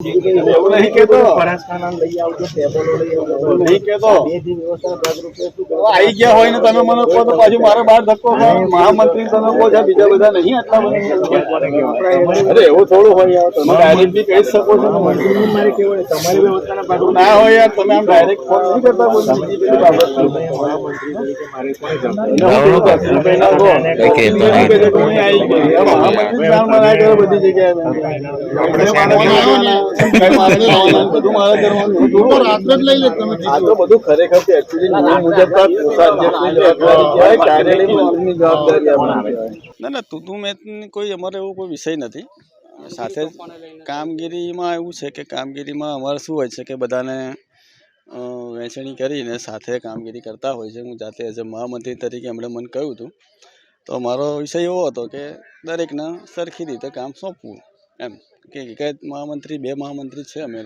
એવું નહીં કેતો નહીં કેતો આઈ ગયા હોય ને તમે મને કહો તો પાછું મારે બહાર ધક્કો મહામંત્રી તમે કહો છો બીજા બધા નહીં આટલા બધા. અરે એવું થોડું હોય યાર. તમે કહી શકો છો. ને મને. મારે કેવું તમારી વ્યવસ્થાના ભાગરૂપે ના હોય યાર તમે આમ ડાયરેક્ટ ફોન નહીં કરતા મહામંત્રી આવી બધી જગ્યાએ. ના ના, તું કોઈ અમારે એવો કોઈ વિષય નથી. સાથે કામગીરીમાં એવું છે કે કામગીરીમાં અમારે શું હોય છે કે બધાને વહેંચણી કરીને સાથે કામગીરી કરતા હોય છે. હું જાતે એઝ અ મહામંત્રી તરીકે એમણે મને કહ્યું હતું. તો મારો વિષય એવો હતો કે દરેકને સરખી રીતે કામ સોંપવું. એમ. કે મહામંત્રી બે મહામંત્રી છે અમે